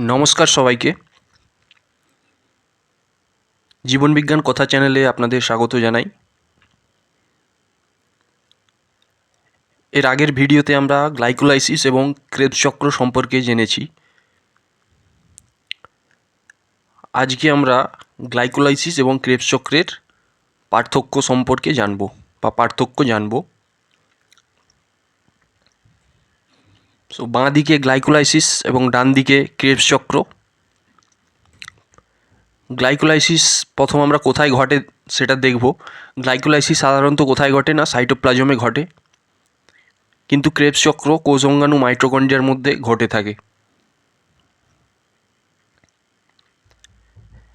নমস্কার সবাইকে। জীবনবিজ্ঞান কথা চ্যানেলে আপনাদের স্বাগত জানাই। এর আগের ভিডিওতে আমরা গ্লাইকোলাইসিস এবং ক্রেবস চক্র সম্পর্কে জেনেছি। আজকে আমরা গ্লাইকোলাইসিস এবং ক্রেবস চক্রের পার্থক্য সম্পর্কে জানব বা পার্থক্য জানব। সো বাঁ দিকে গ্লাইকোলাইসিস এবং ডান দিকে ক্রেবস চক্র। গ্লাইকোলাইসিস প্রথম আমরা কোথায় ঘটে সেটা দেখব। গ্লাইকোলাইসিস সাধারণত কোথায় ঘটে না? সাইটোপ্লাজমে ঘটে। কিন্তু ক্রেবস চক্র কোষ অঙ্গাণু মধ্যে ঘটে থাকে।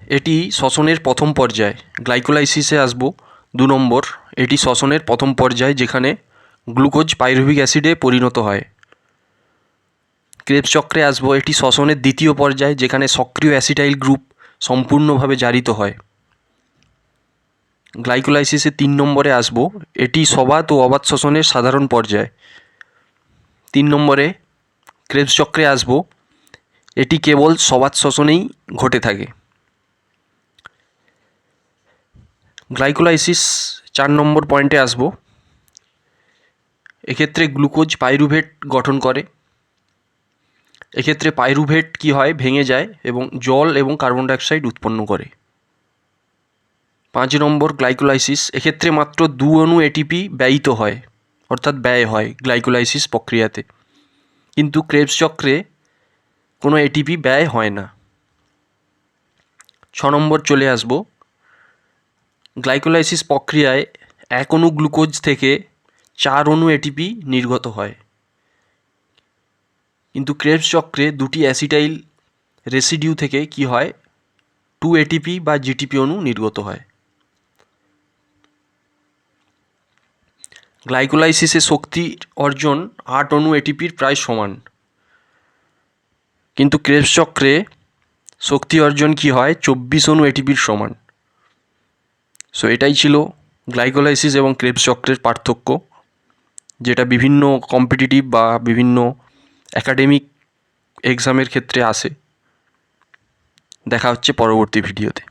এটি শ্বসনের প্রথম পর্যায়। গ্লাইকোলাইসিসে আসব দু নম্বর। এটি শ্বসনের প্রথম পর্যায় যেখানে গ্লুকোজ পাইরুভিক অ্যাসিডে পরিণত হয়। ক্রেবস চক্রে আসব, এটি শ্বসনের দ্বিতীয় পর্যায়, যেখানে সক্রিয় অ্যাসিটাইল গ্রুপ সম্পূর্ণভাবে জারিত হয়। গ্লাইকোলাইসিসে তিন নম্বরে আসব, এটি সবাত ও অবাত শ্বসনের সাধারণ পর্যায়। তিন নম্বরে ক্রেবস চক্রে আসব, এটি কেবল সবাত শ্বসনেই ঘটে থাকে। গ্লাইকোলাইসিস চার নম্বর পয়েন্টে আসব, এক্ষেত্রে গ্লুকোজ পাইরুভেট গঠন করে। এক্ষেত্রে পাইরুভেট কি হয়? ভেঙে যায় এবং জল এবং কার্বন ডাইঅক্সাইড উৎপন্ন করে। পাঁচ নম্বর গ্লাইকোলাইসিস এক্ষেত্রে মাত্র দু অণু এটিপি ব্যয়িত হয়, অর্থাৎ ব্যয় হয় গ্লাইকোলাইসিস প্রক্রিয়াতে। কিন্তু ক্রেবস চক্রে কোনো এটিপি ব্যয় হয় না। ছ নম্বর চলে আসব। গ্লাইকোলাইসিস প্রক্রিয়ায় এক অণু গ্লুকোজ থেকে চার অণু এটিপি নির্গত হয়। কিন্তু ক্রেবস চক্রে দুটি অ্যাসিটাইল রেসিডিউ থেকে কি হয়? টু এটিপি বা জিটিপি অণু নির্গত হয়। গ্লাইকোলাইসিসে শক্তি অর্জন আট অণু এটিপির প্রায় সমান। কিন্তু ক্রেবস চক্রে শক্তি অর্জন কি হয়? চব্বিশ অণু এটিপির সমান। সো এটাই ছিল গ্লাইকোলাইসিস এবং ক্রেবস চক্রের পার্থক্য, যেটা বিভিন্ন কম্পিটিটিভ বা বিভিন্ন একাডেমিক এক্সামের ক্ষেত্রে আসে। দেখা হচ্ছে পরবর্তী ভিডিওতে